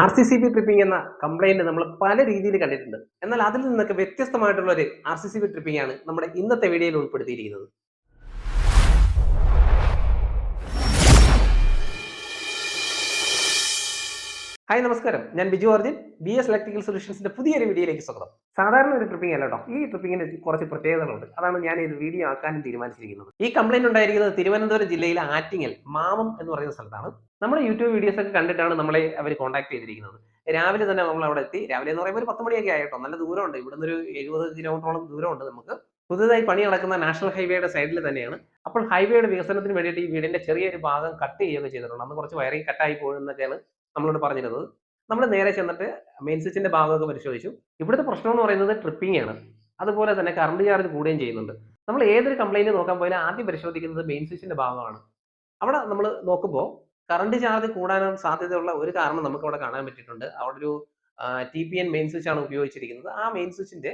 R C C B tripping എന്ന complaint നമ്മൾ പല രീതിയിൽ കണ്ടിട്ടുണ്ട്. എന്നാൽ അതിൽ നിന്നൊക്കെ വ്യത്യസ്തമായിട്ടുള്ള ഒരു R C C B tripping ആണ് നമ്മുടെ ഇന്നത്തെ വീഡിയോയിൽ ഉൾപ്പെടുത്തിയിരിക്കുന്നത്. ഹായ് നമസ്കാരം. ഞാൻ Biju Arjun B S electrical സൊല്യൂഷൻസിന്റെ പുതിയൊരു വീഡിയോയിലേക്ക് സ്വാഗതം. സാധാരണ ഒരു ട്രിപ്പിംഗ് അല്ല കേട്ടോ ഈ ട്രിപ്പിങ്ങിന്റെ കുറച്ച് പ്രത്യേകതകളുണ്ട്. അതാണ് ഞാൻ ഇത് വീഡിയോ ആക്കാനും തീരുമാനിച്ചിരിക്കുന്നത്. ഈ കംപ്ലൈന്റ് ഉണ്ടായിരിക്കുന്നത് തിരുവനന്തപുരം ജില്ലയിലെ ആറ്റിങ്ങൽ മാമം എന്ന് പറയുന്ന സ്ഥലത്താണ്. നമ്മുടെ യൂട്യൂബ് വീഡിയോസ് ഒക്കെ കണ്ടിട്ടാണ് നമ്മളെ അവർ കോൺടാക്ട് ചെയ്തിരിക്കുന്നത്. രാവിലെ തന്നെ നമ്മൾ അവിടെ എത്തി. രാവിലെ എന്ന് പറയുമ്പോൾ ഒരു പത്ത് മണിയൊക്കെ ആയിട്ടോ നല്ല ദൂരമുണ്ട്. ഇവിടുന്ന് ഒരു എഴുപത് കിലോമീറ്ററോളം ദൂരമുണ്ട് നമുക്ക്. പുതുതായി പണി നടക്കുന്ന നാഷണൽ ഹൈവേയുടെ സൈഡിൽ തന്നെയാണ്. അപ്പോൾ ഹൈവേയുടെ വികസനത്തിന് വേണ്ടിയിട്ട് ഈ വീടിന്റെ ചെറിയൊരു ഭാഗം കട്ട് ചെയ്യുകയൊക്കെ ചെയ്തിട്ടുണ്ട്. അന്ന് കുറച്ച് വയറിങ് കട്ടായി പോകുന്നൊക്കെയാണ് നമ്മളോട് പറഞ്ഞിരുന്നത്. നമ്മൾ നേരെ ചെന്നിട്ട് മെയിൻ സ്വിച്ചിന്റെ ഭാഗമൊക്കെ പരിശോധിച്ചു. ഇവിടുത്തെ പ്രശ്നം എന്ന് പറയുന്നത് ട്രിപ്പിംഗ് ആണ്. അതുപോലെ തന്നെ കറണ്ട് ചാർജ് കൂടുകയും ചെയ്യുന്നുണ്ട്. നമ്മൾ ഏതൊരു കംപ്ലൈന്റ് നോക്കാൻ പോയാലും ആദ്യം പരിശോധിക്കുന്നത് മെയിൻ സ്വിച്ചിന്റെ ഭാഗമാണ്. അവിടെ നമ്മൾ നോക്കുമ്പോൾ കറണ്ട് ചാർജ് കൂടാനും സാധ്യതയുള്ള ഒരു കാരണം നമുക്ക് അവിടെ കാണാൻ പറ്റിയിട്ടുണ്ട്. അവിടെ ഒരു T P N main switch ആണ് ഉപയോഗിച്ചിരിക്കുന്നത്. ആ മെയിൻ സ്വിച്ചിന്റെ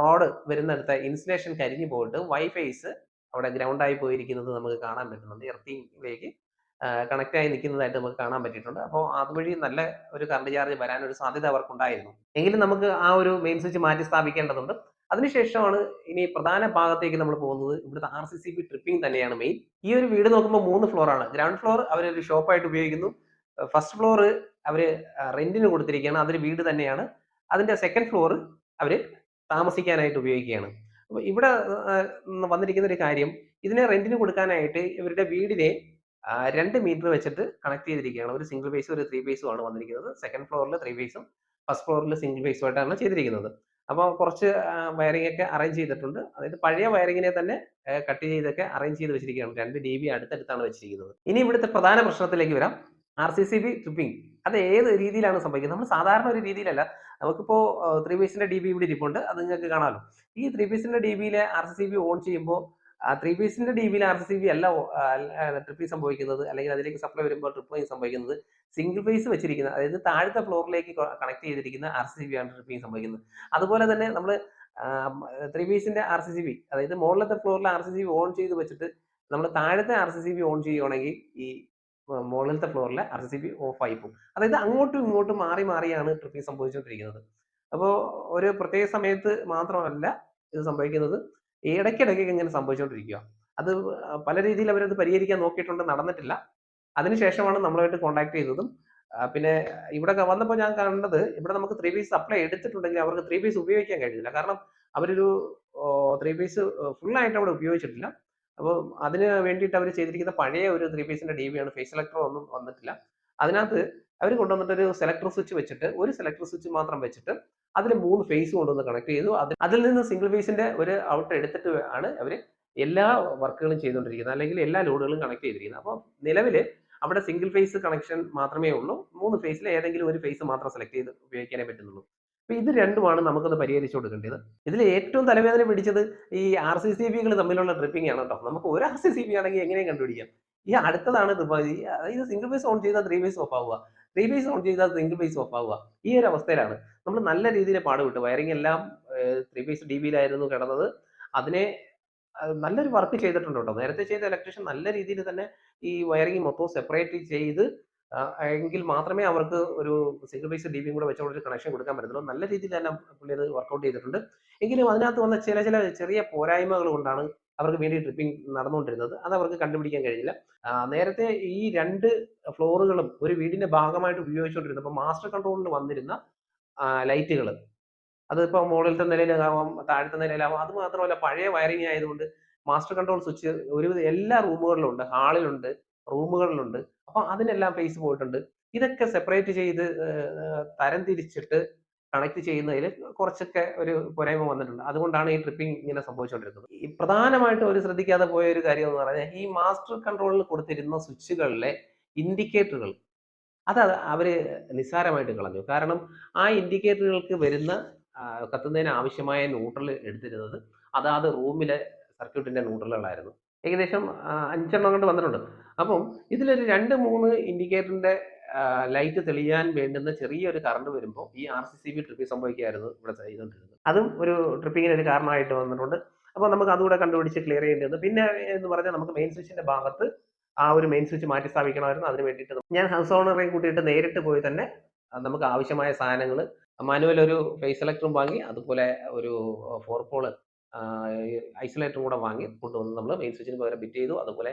റോഡ് വരുന്നിടത്ത് ഇൻസുലേഷൻ കരിഞ്ഞു പോയിട്ട് വൈഫൈസ് അവിടെ ഗ്രൗണ്ട് ആയി പോയിരിക്കുന്നത് നമുക്ക് കാണാൻ പറ്റുന്നുണ്ട്. എർത്തിയിലേക്ക് കണക്ട് ആയി നിൽക്കുന്നതായിട്ട് നമുക്ക് കാണാൻ പറ്റിയിട്ടുണ്ട്. അപ്പോൾ അതുവഴി നല്ല ഒരു കറണ്ട് ചാർജ് വരാൻ ഒരു സാധ്യത അവർക്കുണ്ടായിരുന്നു. എങ്കിലും നമുക്ക് ആ ഒരു മെയിൻ സ്വിച്ച് മാറ്റി സ്ഥാപിക്കേണ്ടതുണ്ട്. അതിനുശേഷമാണ് ഇനി പ്രധാന ഭാഗത്തേക്ക് നമ്മൾ പോകുന്നത്. ഇവിടുത്തെ R C C B tripping തന്നെയാണ് മെയിൻ. ഈ ഒരു വീട് നോക്കുമ്പോൾ മൂന്ന് ഫ്ലോർ ആണ് ഗ്രൗണ്ട് ഫ്ലോർ അവരൊരു ഷോപ്പായിട്ട് ഉപയോഗിക്കുന്നു. ഫസ്റ്റ് ഫ്ലോർ അവർ റെന്റിന് കൊടുത്തിരിക്കുകയാണ്. അതൊരു വീട് തന്നെയാണ്. അതിന്റെ സെക്കൻഡ് ഫ്ലോർ അവർ താമസിക്കാനായിട്ട് ഉപയോഗിക്കുകയാണ്. അപ്പോൾ ഇവിടെ വന്നിരിക്കുന്ന ഒരു കാര്യം ഇതിനെ റെന്റിന് കൊടുക്കാനായിട്ട് ഇവരുടെ വീടിനെ രണ്ട് മീറ്റർ വെച്ചിട്ട് കണക്ട് ചെയ്തിരിക്കുകയാണ്. ഒരു സിംഗിൾ ഫേസും ഒരു ത്രീ ഫേസും ആണ് വന്നിരിക്കുന്നത്. സെക്കൻഡ് ഫ്ലോറിൽ ത്രീ ഫേസും ഫസ്റ്റ് ഫ്ലോറിൽ സിംഗിൾ ഫേസും ആയിട്ടാണ് ചെയ്തിരിക്കുന്നത്. അപ്പോൾ കുറച്ച് വയറിംഗ് ഒക്കെ അറേഞ്ച് ചെയ്തിട്ടുണ്ട്. അതായത് പഴയ വയറിങ്ങിനെ തന്നെ കട്ട് ചെയ്തൊക്കെ അറേഞ്ച് ചെയ്ത് വെച്ചിരിക്കുകയാണ്. രണ്ട് ഡി ബി അടുത്തടുത്താണ് വെച്ചിരിക്കുന്നത്. ഇനി ഇവിടുത്തെ പ്രധാന പ്രശ്നത്തിലേക്ക് വരാം. R C C B tripping അത് ഏത് രീതിയിലാണ് സംഭവിക്കുന്നത്? നമ്മൾ സാധാരണ ഒരു രീതിയിലല്ല. നമുക്കിപ്പോൾ ത്രീ ഫേസിന്റെ ഡി ബി ഇവിടെ ഇരിപ്പുണ്ട്. അത് നിങ്ങൾക്ക് കാണാമല്ലോ. ഈ ത്രീ ഫേസിന്റെ ഡി ബിയിലെ R C C B on ചെയ്യുമ്പോൾ ത്രീ പീസിന്റെ ഡി ബിയിൽ ആർ സി സി ബി അല്ല ട്രിപ്പിൾ സംഭവിക്കുന്നത് അല്ലെങ്കിൽ അതിലേക്ക് സപ്ലൈ വരുമ്പോൾ ട്രിപ്പിംഗ് സംഭവിക്കുന്നത് സിംഗിൾ ഫേസ് വെച്ചിരിക്കുന്ന അതായത് താഴത്തെ ഫ്ലോറിലേക്ക് കണക്ട് ചെയ്തിരിക്കുന്ന ആർ സി സി ബി ആണ് ട്രിപ്പിൽ സംഭവിക്കുന്നത്. അതുപോലെ തന്നെ നമ്മൾ ത്രീ പീസിന്റെ ആർ സി സി ബി അതായത് മുകളിലത്തെ ഫ്ലോറിൽ R C C B on ചെയ്ത് വെച്ചിട്ട് നമ്മൾ താഴത്തെ R C C B on ചെയ്യുകയാണെങ്കിൽ ഈ ആ, മുകളിലത്തെ ഫ്ലോറിലെ ആർ സി ബി ഓഫ് ആയി പോകും. അതായത് അങ്ങോട്ടും ഇങ്ങോട്ടും മാറി മാറിയാണ് ട്രിപ്പിംഗ് സംഭവിച്ചുകൊണ്ടിരിക്കുന്നത്. അപ്പോൾ ഒരു പ്രത്യേക സമയത്ത് മാത്രമല്ല ഇത് സംഭവിക്കുന്നത്. ഇടയ്ക്കിടയ്ക്ക് ഇങ്ങനെ സംഭവിച്ചുകൊണ്ടിരിക്കുക അത് പല രീതിയിൽ അവരത് പരിഹരിക്കാൻ നോക്കിയിട്ടുണ്ട് നടന്നിട്ടില്ല. അതിനുശേഷമാണ് നമ്മളുമായിട്ട് കോൺടാക്ട് ചെയ്തതും. പിന്നെ ഇവിടെ വന്നപ്പോൾ ഞാൻ കണ്ടത് ഇവിടെ നമുക്ക് ത്രീ പീസ് സപ്ലൈ എടുത്തിട്ടുണ്ടെങ്കിൽ അവർക്ക് ത്രീ പീസ് ഉപയോഗിക്കാൻ കഴിഞ്ഞില്ല. കാരണം അവരൊരു ത്രീ പീസ് ഫുള്ളായിട്ട് അവിടെ ഉപയോഗിച്ചിട്ടില്ല. അപ്പോൾ അതിന് വേണ്ടിയിട്ട് അവർ ചെയ്തിരിക്കുന്ന പഴയ ഒരു ത്രീ പീസിന്റെ ഡി ആണ്. ഫേസ് ഇലക്ട്രോ ഒന്നും വന്നിട്ടില്ല. അതിനകത്ത് അവർ കൊണ്ടുവന്നിട്ട് ഒരു സെലക്ടർ സ്വിച്ച് വെച്ചിട്ട് ഒരു സെലക്ടർ സ്വിച്ച് മാത്രം വെച്ചിട്ട് അതിൽ മൂന്ന് ഫേസ് കൊണ്ടുവന്ന് കണക്ട് ചെയ്തു. അത് അതിൽ നിന്ന് സിംഗിൾ ഫേസിന്റെ ഒരു ഔട്ട് എടുത്തിട്ട് ആണ് അവർ എല്ലാ വർക്കുകളും ചെയ്തുകൊണ്ടിരിക്കുന്നത്. അല്ലെങ്കിൽ എല്ലാ ലോഡുകളും കണക്ട് ചെയ്തിരിക്കുന്നത്. അപ്പോൾ നിലവിൽ അവിടെ സിംഗിൾ ഫേസ് കണക്ഷൻ മാത്രമേ ഉള്ളൂ. മൂന്ന് ഫേസിൽ ഏതെങ്കിലും ഒരു ഫേസ് മാത്രം സെലക്ട് ചെയ്ത് ഉപയോഗിക്കാനേ പറ്റുന്നുള്ളൂ. അപ്പൊ ഇത് രണ്ടുമാണ് നമുക്കൊന്ന് പരിഹരിച്ചു കൊടുക്കേണ്ടത്. ഇതിൽ ഏറ്റവും തലവേദന പിടിച്ചത് ഈ ആർ സി സി ബികൾ തമ്മിലുള്ള ട്രിപ്പിംഗ് ആണ് കേട്ടോ. നമുക്ക് ഒരു ആർ സി സി ബി ആണെങ്കിൽ എങ്ങനെയും കണ്ടുപിടിക്കാം. ഈ അടുത്തതാണ് ഇത് സിംഗിൾ ഫേസ് ഓൺ ചെയ്താൽ ത്രീ ഫേസ് ഓഫ് ആവുക. ത്രീ ഫേസ് ഓൺ ചെയ്താൽ സിംഗിൾ ഫേസ് ഓഫ് ആവുക. ഈ ഒരു അവസ്ഥയിലാണ്. നമ്മൾ നല്ല രീതിയിൽ പാടുപെട്ടു. വയറിംഗ് എല്ലാം ത്രീ ഫേസ് ഡി ബിയിലായിരുന്നു കിടന്നത്. അതിനെ നല്ലൊരു വർക്ക് ചെയ്തിട്ടുണ്ട് കേട്ടോ. നേരത്തെ ചെയ്ത ഇലക്ട്രീഷ്യൻ നല്ല രീതിയിൽ തന്നെ ഈ വയറിംഗ് മൊത്തം സെപ്പറേറ്റ് ചെയ്ത് എങ്കിൽ മാത്രമേ അവർക്ക് ഒരു സിംഗിൾ ഫേസ് ഡി ബിയും കൂടെ വെച്ചുകൊണ്ട് ഒരു കണക്ഷൻ കൊടുക്കാൻ പറ്റത്തുള്ളൂ. നല്ല രീതിയിൽ തന്നെ പുള്ളി അത് വർക്കൗട്ട് ചെയ്തിട്ടുണ്ട്. എങ്കിലും അതിനകത്ത് വന്ന ചില ചില ചെറിയ പോരായ്മകൾ കൊണ്ടാണ് അവർക്ക് വേണ്ടി ട്രിപ്പിംഗ് നടന്നുകൊണ്ടിരുന്നത്. അത് അവർക്ക് കണ്ടുപിടിക്കാൻ കഴിഞ്ഞില്ല. നേരത്തെ ഈ രണ്ട് ഫ്ലോറുകളും ഒരു വീടിന്റെ ഭാഗമായിട്ട് ഉപയോഗിച്ചുകൊണ്ടിരുന്നപ്പോൾ മാസ്റ്റർ കൺട്രോളിൽ വന്നിരുന്ന ലൈറ്റുകൾ അതിപ്പോൾ മുകളിലത്തെ നിലയിലാവാം താഴത്തെ നിലയിലാവാം. അത് മാത്രമല്ല പഴയ വയറിംഗ് ആയതുകൊണ്ട് മാസ്റ്റർ കൺട്രോൾ സ്വിച്ച് ഒരു എല്ലാ റൂമുകളിലും ഉണ്ട് ഹാളിലുണ്ട് റൂമുകളിലുണ്ട്. അപ്പൊ അതിനെല്ലാം ഫേസ് പോയിട്ടുണ്ട്. ഇതൊക്കെ സെപ്പറേറ്റ് ചെയ്ത് തരംതിരിച്ചിട്ട് തരം തിരിച്ചിട്ട് കണക്ട് ചെയ്യുന്നതിൽ കുറച്ചൊക്കെ ഒരു പോരായ്മ വന്നിട്ടുണ്ട്. അതുകൊണ്ടാണ് ഈ ട്രിപ്പിംഗ് ഇങ്ങനെ സംഭവിച്ചുകൊണ്ടിരുന്നത് ഈ പ്രധാനമായിട്ട് ഒരു ശ്രദ്ധിക്കാതെ പോയ ഒരു കാര്യം എന്ന് പറഞ്ഞാൽ ഈ മാസ്റ്റർ കൺട്രോളിൽ കൊടുത്തിരുന്ന സ്വിച്ചുകളിലെ ഇൻഡിക്കേറ്ററുകൾ അത് അവർ നിസ്സാരമായിട്ട് കളഞ്ഞു. കാരണം ആ ഇൻഡിക്കേറ്ററുകൾക്ക് വരുന്ന കത്തുന്നതിന് ആവശ്യമായ ന്യൂട്രൽ എടുത്തിരുന്നത് അതാത് റൂമിലെ സർക്യൂട്ടിന്റെ ന്യൂട്രലുകളായിരുന്നു ഏകദേശം അഞ്ചെണ്ണം കൊണ്ട് വന്നിട്ടുണ്ട്. അപ്പം ഇതിലൊരു രണ്ട് മൂന്ന് ഇൻഡിക്കേറ്ററിന്റെ ലൈറ്റ് തെളിയാൻ വേണ്ടുന്ന ചെറിയൊരു കറണ്ട് വരുമ്പോൾ ഈ R C C B tripping സംഭവിക്കുകയായിരുന്നു ഇവിടെ ചെയ്തുകൊണ്ടിരുന്നത് അതും ഒരു ട്രിപ്പിങ്ങിന് ഒരു കാരണമായിട്ട് വന്നിട്ടുണ്ട്. അപ്പോൾ നമുക്ക് അതുകൂടെ കണ്ടുപിടിച്ച് ക്ലിയർ ചെയ്യേണ്ടത് പിന്നെ എന്ന് പറഞ്ഞാൽ നമുക്ക് മെയിൻ സ്വിച്ചിന്റെ ഭാഗത്ത് ആ ഒരു മെയിൻ സ്വിച്ച് മാറ്റി സ്ഥാപിക്കണമായിരുന്നു. അതിന് വേണ്ടിയിട്ട് ഞാൻ ഹൗസ് ഓണറെയും കൂട്ടിയിട്ട് നേരിട്ട് പോയി തന്നെ നമുക്ക് ആവശ്യമായ സാധനങ്ങൾ മാനുവൽ ഒരു ഫേസ് സെലക്ടറും വാങ്ങി അതുപോലെ ഒരു ഫോർ പോൾ ഐസൊലേറ്ററും കൂടെ വാങ്ങി കൊണ്ടുവന്ന് നമ്മൾ മെയിൻ സ്വിച്ചിന് പകരം ബിറ്റ് ചെയ്തു. അതുപോലെ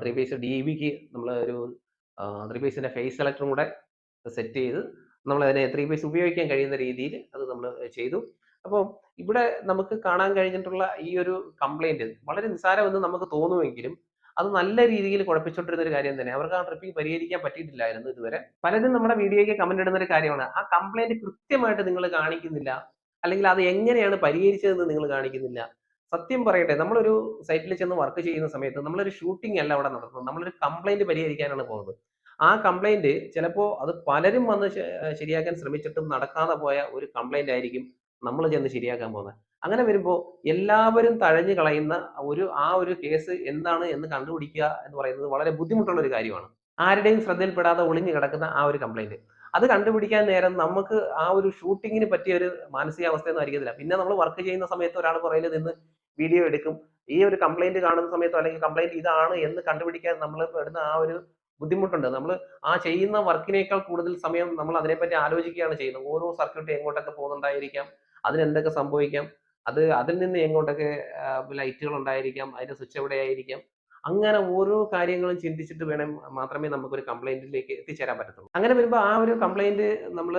ത്രീ പീസ് ഡി ബിക്ക് നമ്മൾ ഒരു ത്രീ പീസിന്റെ ഫേസ് സെലക്ടറും കൂടെ സെറ്റ് ചെയ്ത് നമ്മൾ അതിനെ ത്രീ പീസ് ഉപയോഗിക്കാൻ കഴിയുന്ന രീതിയിൽ അത് നമ്മൾ ചെയ്തു. അപ്പോൾ ഇവിടെ നമുക്ക് കാണാൻ കഴിഞ്ഞിട്ടുള്ള ഈ ഒരു കംപ്ലൈന്റ് വളരെ നിസ്സാരമെന്ന് നമുക്ക് തോന്നുമെങ്കിലും അത് നല്ല രീതിയിൽ കുഴപ്പിച്ചുകൊണ്ടിരുന്ന ഒരു കാര്യം തന്നെ. അവർക്ക് ആ ട്രിപ്പിംഗ് പരിഹരിക്കാൻ പറ്റിയിട്ടില്ലായിരുന്നു ഇതുവരെ. പലരും നമ്മുടെ വീഡിയോയ്ക്ക് കമന്റ് ഇടുന്ന ഒരു കാര്യമാണ്. ആ കംപ്ലൈന്റ് കൃത്യമായിട്ട് നിങ്ങൾ കാണിക്കുന്നില്ല. അല്ലെങ്കിൽ അത് എങ്ങനെയാണ് പരിഹരിച്ചതെന്ന് നിങ്ങൾ കാണിക്കുന്നില്ല. സത്യം പറയട്ടെ നമ്മളൊരു സൈറ്റിൽ ചെന്ന് വർക്ക് ചെയ്യുന്ന സമയത്ത് നമ്മളൊരു ഷൂട്ടിംഗ് അല്ല അവിടെ നടത്തുന്നത്. നമ്മളൊരു കംപ്ലൈന്റ് പരിഹരിക്കാനാണ് പോകുന്നത്. ആ കംപ്ലൈന്റ് ചിലപ്പോൾ അത് പലരും വന്ന് ശരിയാക്കാൻ ശ്രമിച്ചിട്ടും നടക്കാതെ പോയ ഒരു കംപ്ലൈന്റ് ആയിരിക്കും നമ്മൾ ചെന്ന് ശരിയാക്കാൻ പോകുന്നത്. അങ്ങനെ വരുമ്പോൾ എല്ലാവരും തഴഞ്ഞു കളയുന്ന ഒരു ആ ഒരു കേസ് എന്താണ് എന്ന് കണ്ടുപിടിക്കുക എന്ന് പറയുന്നത് വളരെ ബുദ്ധിമുട്ടുള്ള ഒരു കാര്യമാണ്. ആരുടെയും ശ്രദ്ധയിൽപ്പെടാതെ ഒളിഞ്ഞു കിടക്കുന്ന ആ ഒരു കംപ്ലൈന്റ് അത് കണ്ടുപിടിക്കാൻ നേരം നമുക്ക് ആ ഒരു ഷൂട്ടിങ്ങിന് പറ്റിയ ഒരു മാനസികാവസ്ഥയൊന്നും ആയിരിക്കത്തില്ല പിന്നെ നമ്മൾ വർക്ക് ചെയ്യുന്ന സമയത്ത് ഒരാൾ പുറകിൽ നിന്ന് വീഡിയോ എടുക്കും. ഈ ഒരു കംപ്ലൈന്റ് കാണുന്ന സമയത്തോ അല്ലെങ്കിൽ കംപ്ലൈന്റ് ഇതാണ് എന്ന് കണ്ടുപിടിക്കാൻ നമ്മൾ പെടുന്ന ആ ഒരു ബുദ്ധിമുട്ടുണ്ട്. നമ്മൾ ആ ചെയ്യുന്ന വർക്കിനേക്കാൾ കൂടുതൽ സമയം നമ്മൾ അതിനെപ്പറ്റി ആലോചിക്കുകയാണ് ചെയ്യുന്നത്. ഓരോ സർക്യൂട്ട് എങ്ങോട്ടൊക്കെ പോകുന്നുണ്ടായിരിക്കാം അതിനെന്തൊക്കെ സംഭവിക്കാം അത് അതിൽ നിന്ന് എങ്ങോട്ടൊക്കെ ലൈറ്റുകൾ ഉണ്ടായിരിക്കാം അതിന്റെ സ്വിച്ച് എവിടെയായിരിക്കാം അങ്ങനെ ഓരോ കാര്യങ്ങളും ചിന്തിച്ചിട്ട് വേണം മാത്രമേ നമുക്ക് ഒരു കംപ്ലൈന്റിലേക്ക് എത്തിച്ചേരാൻ പറ്റത്തുള്ളൂ. അങ്ങനെ വരുമ്പോൾ ആ ഒരു കംപ്ലൈന്റ് നമ്മൾ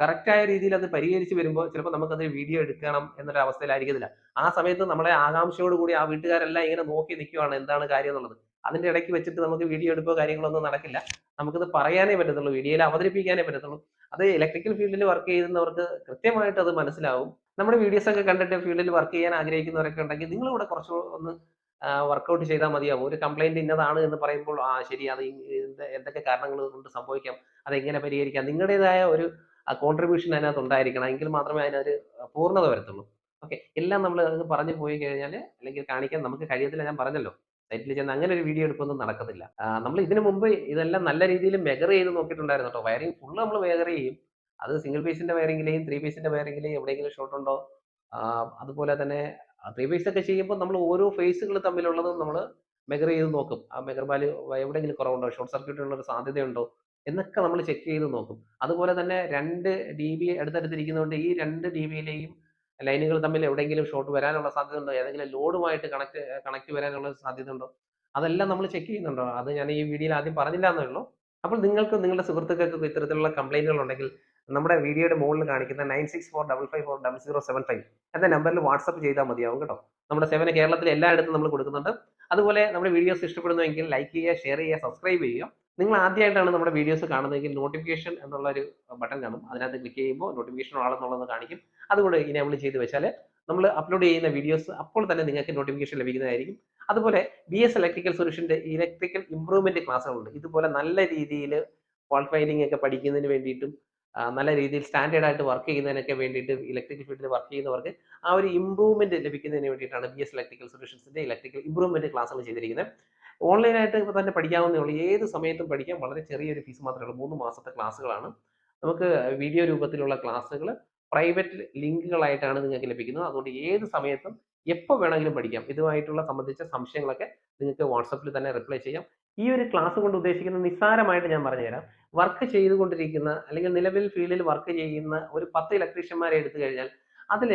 കറക്റ്റായ രീതിയിൽ അത് പരിഹരിച്ച് വരുമ്പോൾ ചിലപ്പോൾ നമുക്കത് വീഡിയോ എടുക്കണം എന്നൊരു അവസ്ഥയിലായിരിക്കത്തില്ല. ആ സമയത്ത് നമ്മളെ ആകാംക്ഷയോട് കൂടി ആ വീട്ടുകാരെല്ലാം ഇങ്ങനെ നോക്കി നിൽക്കുവാണ് എന്താണ് കാര്യം എന്നുള്ളത്. അതിന്റെ ഇടയ്ക്ക് വെച്ചിട്ട് നമുക്ക് വീഡിയോ എടുപ്പോ കാര്യങ്ങളൊന്നും നടക്കില്ല. നമുക്കത് പറയാനേ പറ്റത്തുള്ളൂ വീഡിയോയിൽ അവതരിപ്പിക്കാനേ പറ്റത്തുള്ളൂ. അത് ഇലക്ട്രിക്കൽ ഫീൽഡിൽ വർക്ക് ചെയ്യുന്നവർക്ക് കൃത്യമായിട്ട് അത് മനസ്സിലാവും. നമ്മുടെ വീഡിയോസ് ഒക്കെ കണ്ടിട്ട് ഫീൽഡിൽ വർക്ക് ചെയ്യാൻ ആഗ്രഹിക്കുന്നവരൊക്കെ ഉണ്ടെങ്കിൽ നിങ്ങൾ ഇവിടെ കുറച്ച് ഒന്ന് വർക്കൗട്ട് ചെയ്താൽ മതിയാവും. ഒരു കംപ്ലൈന്റ് ഇന്നതാണ് എന്ന് പറയുമ്പോൾ ആ ശരി അത് എന്തൊക്കെ കാരണങ്ങൾ കൊണ്ട് സംഭവിക്കാം അത് എങ്ങനെ പരിഹരിക്കാം നിങ്ങളുടേതായ ഒരു കോൺട്രിബ്യൂഷൻ അതിനകത്ത് ഉണ്ടായിരിക്കണം. എങ്കിൽ മാത്രമേ അതിനൊരു പൂർണത വരത്തുള്ളൂ. ഓക്കെ എല്ലാം നമ്മൾ അത് പറഞ്ഞു പോയി കഴിഞ്ഞാൽ അല്ലെങ്കിൽ കാണിക്കാൻ നമുക്ക് കഴിയത്തില്ല ഞാൻ പറഞ്ഞല്ലോ. സൈറ്റിൽ ചെന്ന് അങ്ങനെ ഒരു വീഡിയോ എടുപ്പൊന്നും നടക്കത്തില്ല. നമ്മൾ ഇതിനു മുമ്പ് ഇതെല്ലാം നല്ല രീതിയിൽ മെഗർ ചെയ്ത് നോക്കിയിട്ടുണ്ടായിരുന്നു കേട്ടോ. വയറിംഗ് ഫുള്ള് നമ്മൾ മെഗർ ചെയ്യും. അത് സിംഗിൾ പീസിന്റെ വയറിംഗിലെയും ത്രീ പീസിന്റെ വയറിംഗിലെയും എവിടെയെങ്കിലും ഷോർട്ട് ഉണ്ടോ അതുപോലെ തന്നെ ത്രീ ഫേസ് ഒക്കെ ചെയ്യുമ്പോൾ നമ്മൾ ഓരോ ഫേസുകൾ തമ്മിലുള്ളതും നമ്മൾ മെഗർ ചെയ്ത് നോക്കും. ആ മെഗർ വാല്യൂ എവിടെയെങ്കിലും കുറവുണ്ടോ? ഷോർട്ട് സർക്യൂട്ട് ഉള്ള ഒരു സാധ്യതയുണ്ടോ? എന്നൊക്കെ നമ്മൾ ചെക്ക് ചെയ്ത് നോക്കും. അതുപോലെ തന്നെ രണ്ട് ഡി ബി അടുത്തടുത്തിരിക്കുന്നതുകൊണ്ട് ഈ രണ്ട് ഡി ബിയിലെയും ലൈനുകൾ തമ്മിൽ എവിടെയെങ്കിലും ഷോർട്ട് വരാനുള്ള സാധ്യത ഉണ്ടോ ഏതെങ്കിലും ലോഡുമായിട്ട് കണക്ട് കണക്ട് വരാനുള്ള സാധ്യത ഉണ്ടോ അതെല്ലാം നമ്മൾ ചെക്ക് ചെയ്യുന്നുണ്ടോ? അത് ഞാൻ ഈ വീഡിയോയിൽ ആദ്യം പറഞ്ഞില്ല എന്നേ ഉള്ളൂ. അപ്പോൾ നിങ്ങൾക്ക് നിങ്ങളുടെ സുഹൃത്തുക്കൾക്ക് ഇത്തരത്തിലുള്ള കംപ്ലൈന്റുകൾ ഉണ്ടെങ്കിൽ നമ്മുടെ വീഡിയോയുടെ മുകളിൽ കാണിക്കുന്ന nine six four double five four double zero seven five എന്ന നമ്പറിൽ വാട്സപ്പ് ചെയ്താൽ മതിയാവും കേട്ടോ. നമ്മുടെ സേവന കേരളത്തിൽ എല്ലായിടത്തും നമ്മൾ കൊടുക്കുന്നുണ്ട്. അതുപോലെ നമ്മുടെ വീഡിയോസ് ഇഷ്ടപ്പെടുന്നുവെങ്കിൽ ലൈക്ക് ചെയ്യുക ഷെയർ ചെയ്യുക സബ്സ്ക്രൈബ് ചെയ്യുക. നിങ്ങൾ ആദ്യമായിട്ടാണ് നമ്മുടെ വീഡിയോസ് കാണുന്നതെങ്കിൽ നോട്ടിഫിക്കേഷൻ എന്നുള്ള ഒരു ബട്ടൺ കാണും. അതിനകത്ത് ക്ലിക്ക് ചെയ്യുമ്പോൾ നോട്ടിഫിക്കേഷൻ ആളെന്നുള്ളത് കാണിക്കും. അതുകൊണ്ട് ഇനേബിൾ ചെയ്ത് വെച്ചാൽ നമ്മൾ അപ്ലോഡ് ചെയ്യുന്ന വീഡിയോസ് അപ്പോൾ തന്നെ നിങ്ങൾക്ക് നോട്ടിഫിക്കേഷൻ ലഭിക്കുന്നതായിരിക്കും. അതുപോലെ ബി എസ് ഇലക്ട്രിക്കൽ സൊല്യൂഷന്റെ ഇലക്ട്രിക്കൽ ഇംപ്രൂവ്മെന്റ് ക്ലാസ്സുകളുണ്ട് ഇതുപോലെ നല്ല രീതിയിൽ ഫാൾട്ട് ഒക്കെ പഠിക്കുന്നതിന് വേണ്ടിയിട്ടും നല്ല രീതിയിൽ സ്റ്റാൻഡേർഡ് ആയിട്ട് വർക്ക് ചെയ്യുന്നതിനൊക്കെ വേണ്ടിയിട്ട് ഇലക്ട്രിക്കൽ ഫീൽഡിൽ വർക്ക് ചെയ്യുന്നവർക്ക് ആ ഒരു ഇമ്പ്രൂവ്മെന്റ് ലഭിക്കുന്നതിന് വേണ്ടിയിട്ടാണ് ബി എസ് ഇലക്ട്രിക്കൽ സൊല്യൂഷൻസിന്റെ ഇലക്ട്രിക്കൽ ഇംപ്രൂവ്മെന്റ് ക്ലാസ്സുകൾ ചെയ്തിരിക്കുന്നത്. ഓൺലൈനായിട്ട് ഇപ്പോൾ തന്നെ പഠിക്കാവുന്നേ ഉള്ളൂ. ഏത് സമയത്തും പഠിക്കാം. വളരെ ചെറിയൊരു ഫീസ് മാത്രമേ ഉള്ളൂ. മൂന്ന് മാസത്തെ ക്ലാസ്സുകളാണ് നമുക്ക് വീഡിയോ രൂപത്തിലുള്ള ക്ലാസ്സുകൾ പ്രൈവറ്റ് ലിങ്കുകളായിട്ടാണ് നിങ്ങൾക്ക് ലഭിക്കുന്നത്. അതുകൊണ്ട് ഏത് സമയത്തും എപ്പോൾ വേണമെങ്കിലും പഠിക്കാം. ഇതുമായിട്ടുള്ള സംബന്ധിച്ച സംശയങ്ങളൊക്കെ നിങ്ങൾക്ക് വാട്സപ്പിൽ തന്നെ റിപ്ലൈ ചെയ്യാം. ഈ ഒരു ക്ലാസ് കൊണ്ട് ഉദ്ദേശിക്കുന്ന നിസ്സാരമായിട്ട് ഞാൻ പറഞ്ഞുതരാം. വർക്ക് ചെയ്തുകൊണ്ടിരിക്കുന്ന അല്ലെങ്കിൽ നിലവിൽ ഫീൽഡിൽ വർക്ക് ചെയ്യുന്ന ഒരു പത്ത് ഇലക്ട്രീഷ്യന്മാരെ എടുത്തു കഴിഞ്ഞാൽ അതിൽ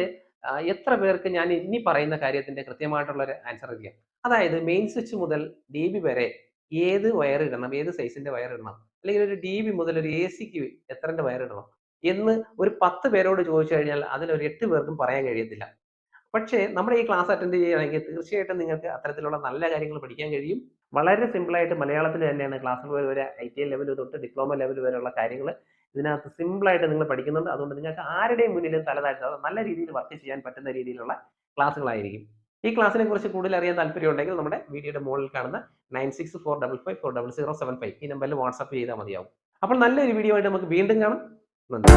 എത്ര പേർക്ക് ഞാൻ ഇനി പറയുന്ന കാര്യത്തിന്റെ കൃത്യമായിട്ടുള്ള ഒരു ആൻസർ അറിയാം. അതായത് മെയിൻ സ്വിച്ച് മുതൽ ഡി ബി വരെ ഏത് വയർ ഇടണം ഏത് സൈസിന്റെ വയർ ഇടണം അല്ലെങ്കിൽ ഒരു ഡി ബി മുതൽ ഒരു എ സിക്ക് എത്രന്റെ വയർ ഇടണം എന്ന് ഒരു പത്ത് പേരോട് ചോദിച്ചു കഴിഞ്ഞാൽ അതിൽ ഒരു എട്ട് പേർക്കും പറയാൻ കഴിയത്തില്ല. പക്ഷേ നമ്മുടെ ഈ ക്ലാസ് അറ്റൻഡ് ചെയ്യുകയാണെങ്കിൽ തീർച്ചയായിട്ടും നിങ്ങൾക്ക് അത്തരത്തിലുള്ള നല്ല കാര്യങ്ങൾ പഠിക്കാൻ കഴിയും. വളരെ സിമ്പിളായിട്ട് മലയാളത്തിൽ തന്നെയാണ് ക്ലാസ്സുകൾ വരെ ഐ ടി ലെവൽ തൊട്ട് ഡിപ്ലോമ ലെവൽ വരെയുള്ള കാര്യങ്ങൾ ഇതിനകത്ത് സിമ്പിളായിട്ട് നിങ്ങൾ പഠിക്കുന്നുണ്ട്. അതുകൊണ്ട് നിങ്ങൾക്ക് ആരുടെയും മുന്നിലും തലതാഴ്ത്താതെ നല്ല രീതിയിൽ വർക്ക് ചെയ്യാൻ പറ്റുന്ന രീതിയിലുള്ള ക്ലാസ്സുകളായിരിക്കും. ഈ ക്ലാസ്സിനെ കുറിച്ച് കൂടുതൽ അറിയാൻ താല്പര്യമുണ്ടെങ്കിൽ നമ്മുടെ വീഡിയോയുടെ മുകളിൽ കാണുന്ന nine six four double five four double zero seven five ഈ നമ്പറിൽ വാട്സ്ആപ്പ് ചെയ്താൽ മതിയാവും. അപ്പോൾ നല്ലൊരു വീഡിയോ ആയിട്ട് നമുക്ക് വീണ്ടും കാണാം. നന്ദി.